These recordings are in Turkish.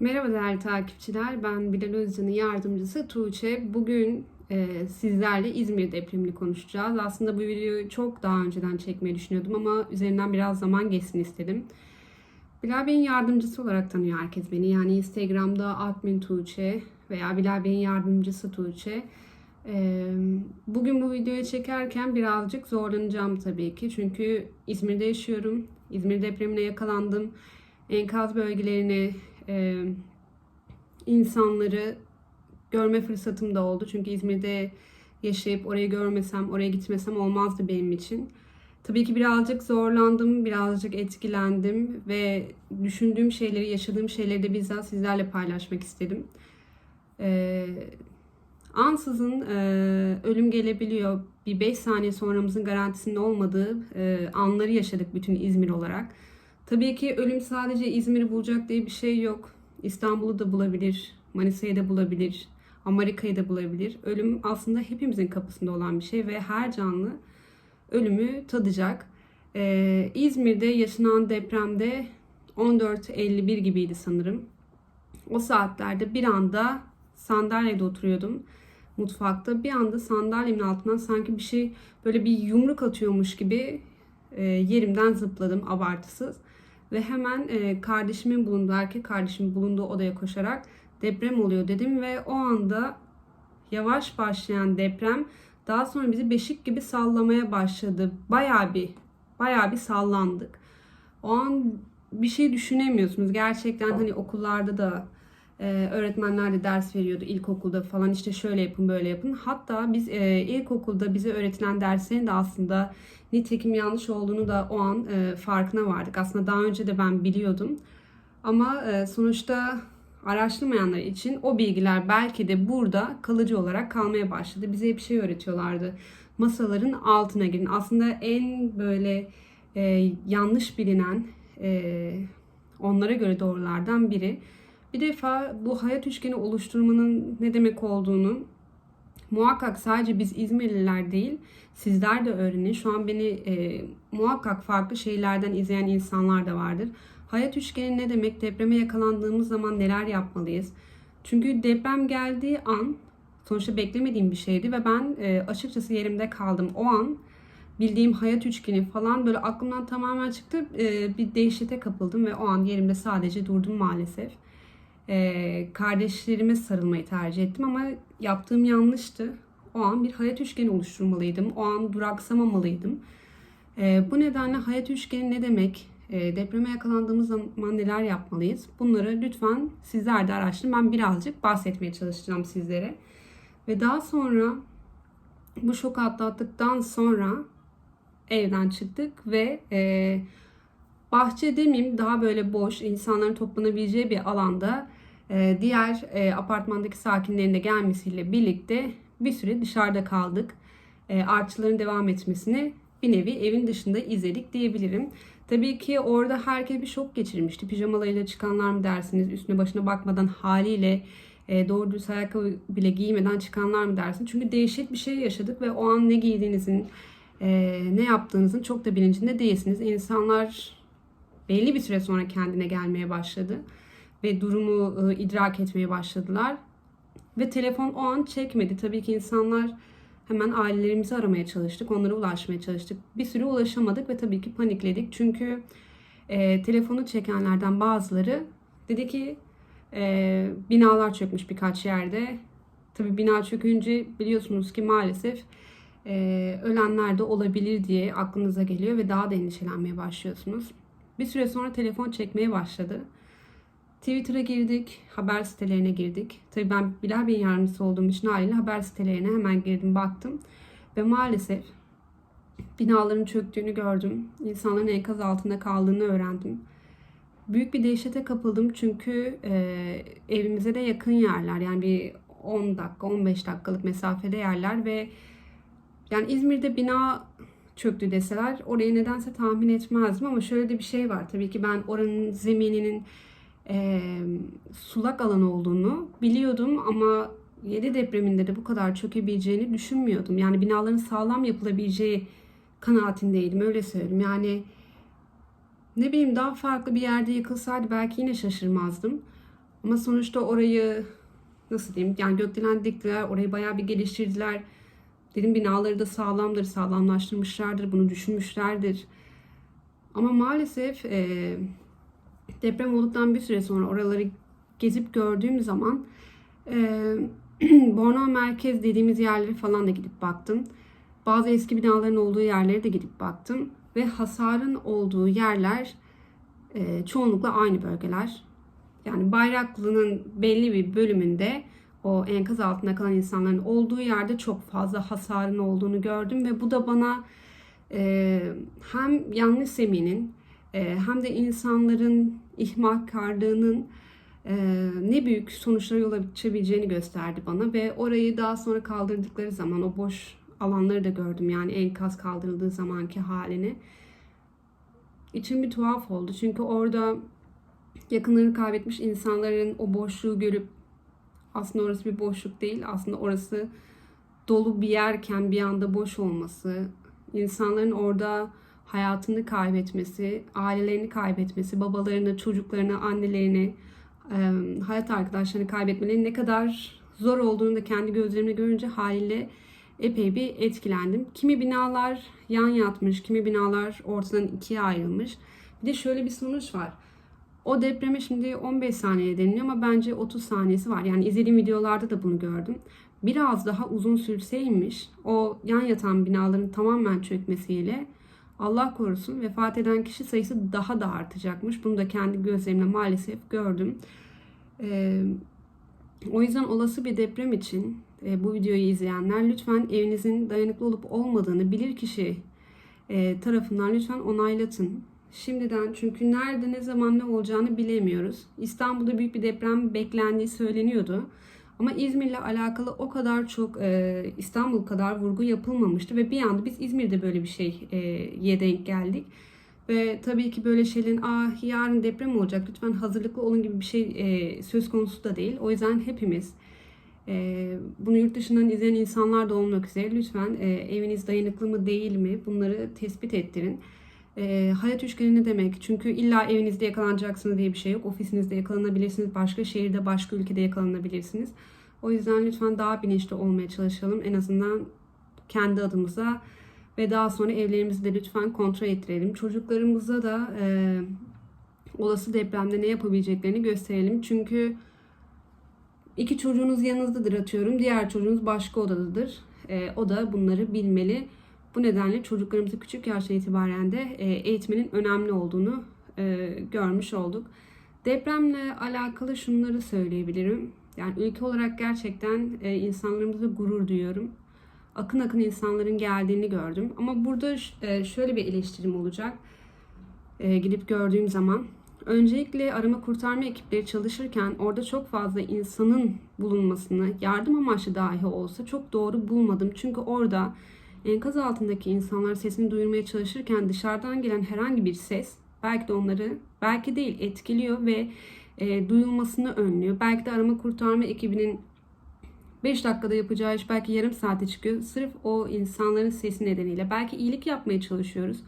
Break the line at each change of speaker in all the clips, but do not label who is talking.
Merhaba değerli takipçiler. Ben Bilal Özcan'ın yardımcısı Tuğçe. Bugün e, sizlerle İzmir depremini konuşacağız. Aslında bu videoyu çok daha önceden çekmeyi düşünüyordum ama üzerinden biraz zaman geçsin istedim. Bilal Bey'in yardımcısı olarak tanıyor herkes beni. Yani Instagram'da admin Tuğçe veya Bilal Bey'in yardımcısı Tuğçe. E, bugün bu videoyu çekerken birazcık zorlanacağım tabii ki. Çünkü İzmir'de yaşıyorum. İzmir depremine yakalandım. Enkaz bölgelerini e, insanları görme fırsatım da oldu. Çünkü İzmir'de yaşayıp orayı görmesem, oraya gitmesem olmazdı benim için. Tabii ki birazcık zorlandım, birazcık etkilendim ve düşündüğüm şeyleri, yaşadığım şeyleri de bizzat sizlerle paylaşmak istedim. Ee, ansızın e, ölüm gelebiliyor. Bir 5 saniye sonramızın garantisinin olmadığı e, anları yaşadık bütün İzmir olarak. Tabii ki ölüm sadece İzmir'i bulacak diye bir şey yok. İstanbul'u da bulabilir, Manisa'yı da bulabilir, Amerika'yı da bulabilir. Ölüm aslında hepimizin kapısında olan bir şey ve her canlı ölümü tadacak. Ee, İzmir'de yaşanan depremde 14.51 gibiydi sanırım. O saatlerde bir anda sandalyede oturuyordum mutfakta. Bir anda sandalyemin altından sanki bir şey böyle bir yumruk atıyormuş gibi e, yerimden zıpladım abartısız. Ve hemen e, kardeşimin bulunduğu, erkek kardeşimin bulunduğu odaya koşarak deprem oluyor dedim. Ve o anda yavaş başlayan deprem daha sonra bizi beşik gibi sallamaya başladı. Bayağı bir, bayağı bir sallandık. O an bir şey düşünemiyorsunuz. Gerçekten hani okullarda da ee, öğretmenler de ders veriyordu ilkokulda falan işte şöyle yapın böyle yapın. Hatta biz e, ilkokulda bize öğretilen derslerin de aslında nitekim yanlış olduğunu da o an e, farkına vardık. Aslında daha önce de ben biliyordum. Ama e, sonuçta araştırmayanlar için o bilgiler belki de burada kalıcı olarak kalmaya başladı. Bize bir şey öğretiyorlardı. Masaların altına girin. Aslında en böyle e, yanlış bilinen e, onlara göre doğrulardan biri. Bir defa bu hayat üçgeni oluşturmanın ne demek olduğunu muhakkak sadece biz İzmirliler değil sizler de öğrenin. Şu an beni e, muhakkak farklı şeylerden izleyen insanlar da vardır. Hayat üçgeni ne demek? Depreme yakalandığımız zaman neler yapmalıyız? Çünkü deprem geldiği an sonuçta beklemediğim bir şeydi ve ben e, açıkçası yerimde kaldım. O an bildiğim hayat üçgeni falan böyle aklımdan tamamen çıktı. E, bir dehşete kapıldım ve o an yerimde sadece durdum maalesef e, kardeşlerime sarılmayı tercih ettim ama yaptığım yanlıştı. O an bir hayat üçgeni oluşturmalıydım. O an duraksamamalıydım. E, bu nedenle hayat üçgeni ne demek? E, depreme yakalandığımız zaman neler yapmalıyız? Bunları lütfen sizler de araştırın. Ben birazcık bahsetmeye çalışacağım sizlere. Ve daha sonra bu şok atlattıktan sonra evden çıktık ve e, bahçe demeyeyim daha böyle boş insanların toplanabileceği bir alanda diğer e, apartmandaki sakinlerin de gelmesiyle birlikte bir süre dışarıda kaldık. E, artçıların devam etmesini bir nevi evin dışında izledik diyebilirim. Tabii ki orada herkes bir şok geçirmişti. Pijamalarıyla çıkanlar mı dersiniz, üstüne başına bakmadan haliyle e, doğru düz ayakkabı bile giymeden çıkanlar mı dersiniz? Çünkü değişik bir şey yaşadık ve o an ne giydiğinizin, ne yaptığınızın çok da bilincinde değilsiniz. İnsanlar belli bir süre sonra kendine gelmeye başladı ve durumu e, idrak etmeye başladılar. Ve telefon o an çekmedi. Tabii ki insanlar hemen ailelerimizi aramaya çalıştık. Onlara ulaşmaya çalıştık. Bir süre ulaşamadık ve tabii ki panikledik. Çünkü e, telefonu çekenlerden bazıları dedi ki e, binalar çökmüş birkaç yerde. Tabii bina çökünce biliyorsunuz ki maalesef e, ölenler de olabilir diye aklınıza geliyor ve daha da endişelenmeye başlıyorsunuz. Bir süre sonra telefon çekmeye başladı. Twitter'a girdik, haber sitelerine girdik. Tabii ben Bilal Bey'in yardımcısı olduğum için haliyle haber sitelerine hemen girdim, baktım. Ve maalesef binaların çöktüğünü gördüm. İnsanların enkaz altında kaldığını öğrendim. Büyük bir dehşete kapıldım çünkü e, evimize de yakın yerler. Yani bir 10 dakika, 15 dakikalık mesafede yerler ve yani İzmir'de bina çöktü deseler orayı nedense tahmin etmezdim ama şöyle de bir şey var. Tabii ki ben oranın zemininin e, sulak alan olduğunu biliyordum ama 7 depreminde de bu kadar çökebileceğini düşünmüyordum. Yani binaların sağlam yapılabileceği kanaatindeydim öyle söyleyeyim. Yani ne bileyim daha farklı bir yerde yıkılsaydı belki yine şaşırmazdım. Ama sonuçta orayı nasıl diyeyim yani gökdelen diktiler, orayı bayağı bir geliştirdiler. Dedim binaları da sağlamdır, sağlamlaştırmışlardır, bunu düşünmüşlerdir. Ama maalesef e, deprem olduktan bir süre sonra oraları gezip gördüğüm zaman e, Bornova merkez dediğimiz yerleri falan da gidip baktım. Bazı eski binaların olduğu yerlere de gidip baktım. Ve hasarın olduğu yerler e, çoğunlukla aynı bölgeler. Yani Bayraklı'nın belli bir bölümünde o enkaz altında kalan insanların olduğu yerde çok fazla hasarın olduğunu gördüm ve bu da bana e, hem yanlış zeminin hem de insanların ihmalkarlığının e, ne büyük sonuçlara yol açabileceğini gösterdi bana ve orayı daha sonra kaldırdıkları zaman o boş alanları da gördüm yani enkaz kaldırıldığı zamanki halini. İçim bir tuhaf oldu çünkü orada yakınlarını kaybetmiş insanların o boşluğu görüp aslında orası bir boşluk değil aslında orası dolu bir yerken bir anda boş olması, insanların orada hayatını kaybetmesi, ailelerini kaybetmesi, babalarını, çocuklarını, annelerini, hayat arkadaşlarını kaybetmeleri ne kadar zor olduğunu da kendi gözlerimle görünce haliyle epey bir etkilendim. Kimi binalar yan yatmış, kimi binalar ortadan ikiye ayrılmış. Bir de şöyle bir sonuç var. O depreme şimdi 15 saniye deniliyor ama bence 30 saniyesi var. Yani izlediğim videolarda da bunu gördüm. Biraz daha uzun sürseymiş o yan yatan binaların tamamen çökmesiyle Allah korusun vefat eden kişi sayısı daha da artacakmış. Bunu da kendi gözlerimle maalesef gördüm. Ee, o yüzden olası bir deprem için e, bu videoyu izleyenler lütfen evinizin dayanıklı olup olmadığını bilir kişi e, tarafından lütfen onaylatın. Şimdiden çünkü nerede ne zaman ne olacağını bilemiyoruz. İstanbul'da büyük bir deprem beklendiği söyleniyordu. Ama İzmir'le alakalı o kadar çok e, İstanbul kadar vurgu yapılmamıştı ve bir anda biz İzmir'de böyle bir şeye e, denk geldik. Ve tabii ki böyle şeylerin ah yarın deprem olacak lütfen hazırlıklı olun gibi bir şey e, söz konusu da değil. O yüzden hepimiz e, bunu yurt dışından izleyen insanlar da olmak üzere lütfen e, eviniz dayanıklı mı değil mi bunları tespit ettirin. E, hayat üçgeni ne demek? Çünkü illa evinizde yakalanacaksınız diye bir şey yok. Ofisinizde yakalanabilirsiniz. Başka şehirde, başka ülkede yakalanabilirsiniz. O yüzden lütfen daha bilinçli olmaya çalışalım. En azından kendi adımıza ve daha sonra evlerimizi de lütfen kontrol ettirelim. Çocuklarımıza da e, olası depremde ne yapabileceklerini gösterelim. Çünkü iki çocuğunuz yanınızdadır atıyorum. Diğer çocuğunuz başka odadadır. E, o da bunları bilmeli. Bu nedenle çocuklarımızı küçük yaşta itibaren de e, eğitmenin önemli olduğunu e, görmüş olduk. Depremle alakalı şunları söyleyebilirim. Yani ülke olarak gerçekten e, insanlarımıza gurur duyuyorum. Akın akın insanların geldiğini gördüm. Ama burada şöyle bir eleştirim olacak. Gidip gördüğüm zaman. Öncelikle arama kurtarma ekipleri çalışırken orada çok fazla insanın bulunmasını yardım amaçlı dahi olsa çok doğru bulmadım. Çünkü orada enkaz altındaki insanlar sesini duyurmaya çalışırken dışarıdan gelen herhangi bir ses belki de onları belki değil etkiliyor ve e, duyulmasını önlüyor. Belki de arama kurtarma ekibinin 5 dakikada yapacağı iş belki yarım saate çıkıyor. Sırf o insanların sesi nedeniyle. Belki iyilik yapmaya çalışıyoruz.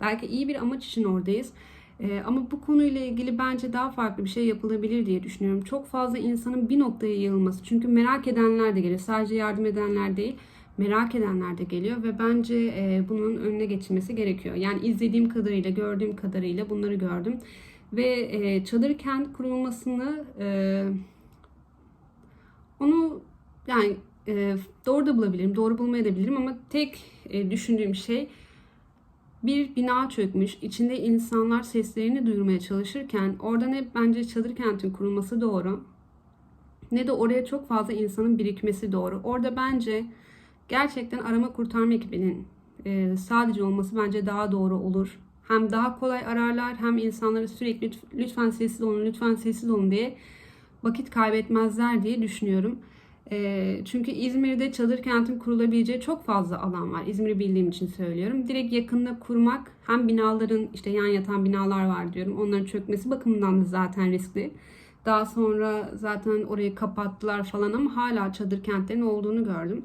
Belki iyi bir amaç için oradayız. Ee, ama bu konuyla ilgili bence daha farklı bir şey yapılabilir diye düşünüyorum. Çok fazla insanın bir noktaya yığılması. Çünkü merak edenler de geliyor. Sadece yardım edenler değil merak edenler de geliyor ve bence e, bunun önüne geçilmesi gerekiyor. Yani izlediğim kadarıyla, gördüğüm kadarıyla bunları gördüm. Ve e, çadır kent kurulmasını e, onu yani e, doğru da bulabilirim, doğru bulmayabilirim ama tek e, düşündüğüm şey bir bina çökmüş, içinde insanlar seslerini duyurmaya çalışırken orada ne bence çadır kentin kurulması doğru ne de oraya çok fazla insanın birikmesi doğru. Orada bence gerçekten arama kurtarma ekibinin e, sadece olması bence daha doğru olur. Hem daha kolay ararlar hem insanları sürekli lütfen sessiz olun, lütfen sessiz olun diye vakit kaybetmezler diye düşünüyorum. E, çünkü İzmir'de çadır kentin kurulabileceği çok fazla alan var. İzmir'i bildiğim için söylüyorum. Direkt yakında kurmak hem binaların işte yan yatan binalar var diyorum. Onların çökmesi bakımından da zaten riskli. Daha sonra zaten orayı kapattılar falan ama hala çadır kentlerin olduğunu gördüm.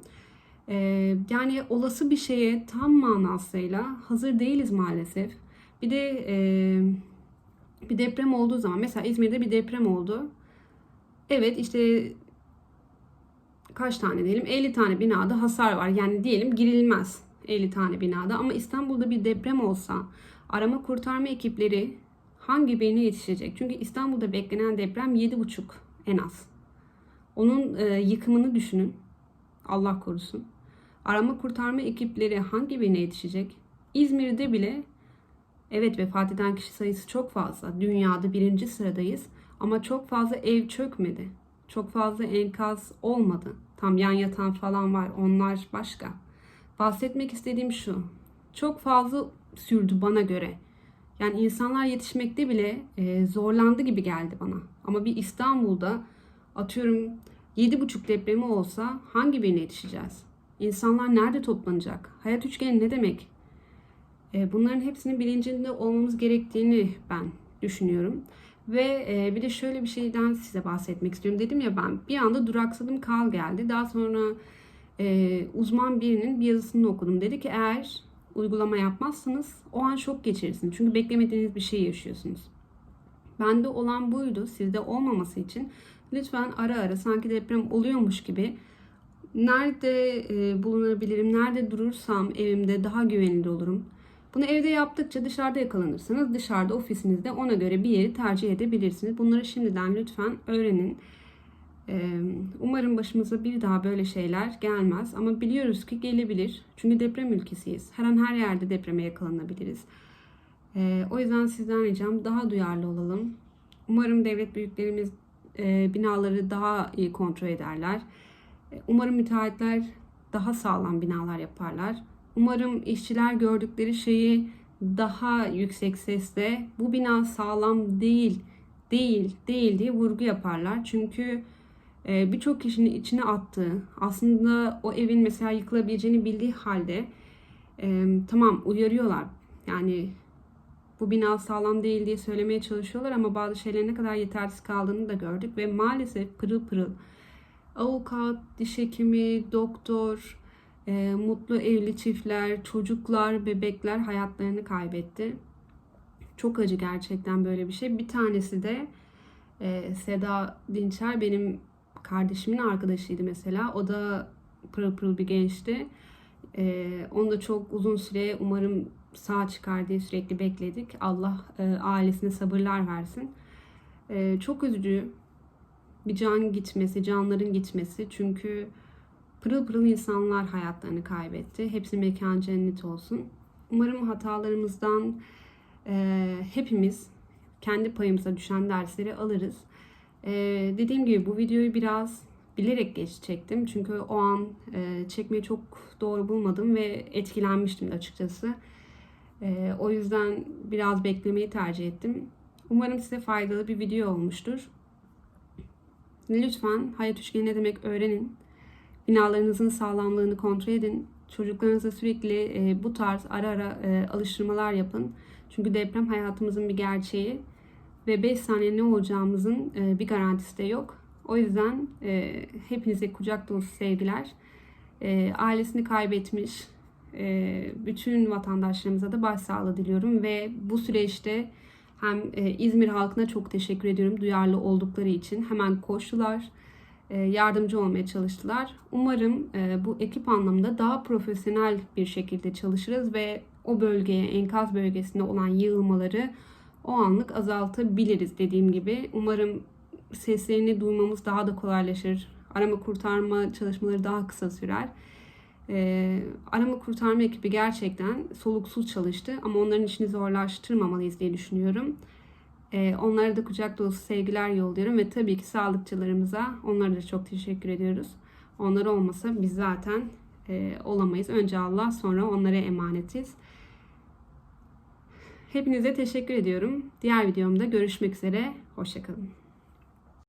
Ee, yani olası bir şeye tam manasıyla hazır değiliz maalesef. Bir de e, bir deprem olduğu zaman mesela İzmir'de bir deprem oldu. Evet işte kaç tane diyelim 50 tane binada hasar var. Yani diyelim girilmez 50 tane binada ama İstanbul'da bir deprem olsa arama kurtarma ekipleri hangi birine yetişecek? Çünkü İstanbul'da beklenen deprem 7,5 en az. Onun e, yıkımını düşünün. Allah korusun. Arama kurtarma ekipleri hangi birine yetişecek? İzmir'de bile evet vefat eden kişi sayısı çok fazla. Dünyada birinci sıradayız. Ama çok fazla ev çökmedi. Çok fazla enkaz olmadı. Tam yan yatan falan var. Onlar başka. Bahsetmek istediğim şu. Çok fazla sürdü bana göre. Yani insanlar yetişmekte bile e, zorlandı gibi geldi bana. Ama bir İstanbul'da atıyorum 7,5 depremi olsa hangi birine yetişeceğiz? İnsanlar nerede toplanacak? Hayat üçgeni ne demek? E, bunların hepsinin bilincinde olmamız gerektiğini ben düşünüyorum. Ve e, bir de şöyle bir şeyden size bahsetmek istiyorum. Dedim ya ben bir anda duraksadım kal geldi. Daha sonra e, uzman birinin bir yazısını okudum. Dedi ki eğer uygulama yapmazsanız o an şok geçirirsiniz. Çünkü beklemediğiniz bir şey yaşıyorsunuz. Bende olan buydu. Sizde olmaması için lütfen ara ara sanki deprem oluyormuş gibi nerede e, bulunabilirim, nerede durursam evimde daha güvenilir olurum. Bunu evde yaptıkça dışarıda yakalanırsanız dışarıda ofisinizde ona göre bir yeri tercih edebilirsiniz. Bunları şimdiden lütfen öğrenin. Ee, umarım başımıza bir daha böyle şeyler gelmez ama biliyoruz ki gelebilir. Çünkü deprem ülkesiyiz. Her an her yerde depreme yakalanabiliriz. Ee, o yüzden sizden ricam daha duyarlı olalım. Umarım devlet büyüklerimiz e, binaları daha iyi kontrol ederler. Umarım müteahhitler daha sağlam binalar yaparlar. Umarım işçiler gördükleri şeyi daha yüksek sesle bu bina sağlam değil, değil, değil diye vurgu yaparlar. Çünkü e, birçok kişinin içine attığı, aslında o evin mesela yıkılabileceğini bildiği halde e, tamam uyarıyorlar. Yani bu bina sağlam değil diye söylemeye çalışıyorlar ama bazı şeylerin ne kadar yetersiz kaldığını da gördük ve maalesef pırıl pırıl avukat, diş hekimi, doktor, e, mutlu evli çiftler, çocuklar, bebekler hayatlarını kaybetti. Çok acı gerçekten böyle bir şey. Bir tanesi de e, Seda Dinçer benim kardeşimin arkadaşıydı mesela. O da pırıl pırıl bir gençti. E, onu da çok uzun süre umarım sağ çıkar diye sürekli bekledik. Allah e, ailesine sabırlar versin. E, çok üzücü bir can gitmesi, canların gitmesi. Çünkü pırıl pırıl insanlar hayatlarını kaybetti. Hepsi mekan cennet olsun. Umarım hatalarımızdan e, hepimiz kendi payımıza düşen dersleri alırız. E, dediğim gibi bu videoyu biraz bilerek geç çektim. Çünkü o an e, çekmeyi çok doğru bulmadım ve etkilenmiştim açıkçası. E, o yüzden biraz beklemeyi tercih ettim. Umarım size faydalı bir video olmuştur. Lütfen hayat üçgeni ne demek öğrenin. Binalarınızın sağlamlığını kontrol edin. Çocuklarınıza sürekli e, bu tarz ara ara e, alıştırmalar yapın. Çünkü deprem hayatımızın bir gerçeği ve 5 saniye ne olacağımızın e, bir garantisi de yok. O yüzden e, hepinize kucak dolusu sevgiler. E, ailesini kaybetmiş e, bütün vatandaşlarımıza da başsağlığı diliyorum ve bu süreçte hem e, İzmir halkına çok teşekkür ediyorum duyarlı oldukları için. Hemen koştular, e, yardımcı olmaya çalıştılar. Umarım e, bu ekip anlamında daha profesyonel bir şekilde çalışırız ve o bölgeye, enkaz bölgesinde olan yığılmaları o anlık azaltabiliriz dediğim gibi. Umarım seslerini duymamız daha da kolaylaşır. Arama kurtarma çalışmaları daha kısa sürer. Ee, arama kurtarma ekibi gerçekten soluksuz çalıştı ama onların işini zorlaştırmamalıyız diye düşünüyorum. Ee, onlara da kucak dolusu sevgiler yolluyorum ve tabii ki sağlıkçılarımıza onlara da çok teşekkür ediyoruz. Onlar olmasa biz zaten e, olamayız. Önce Allah sonra onlara emanetiz. Hepinize teşekkür ediyorum. Diğer videomda görüşmek üzere. Hoşçakalın.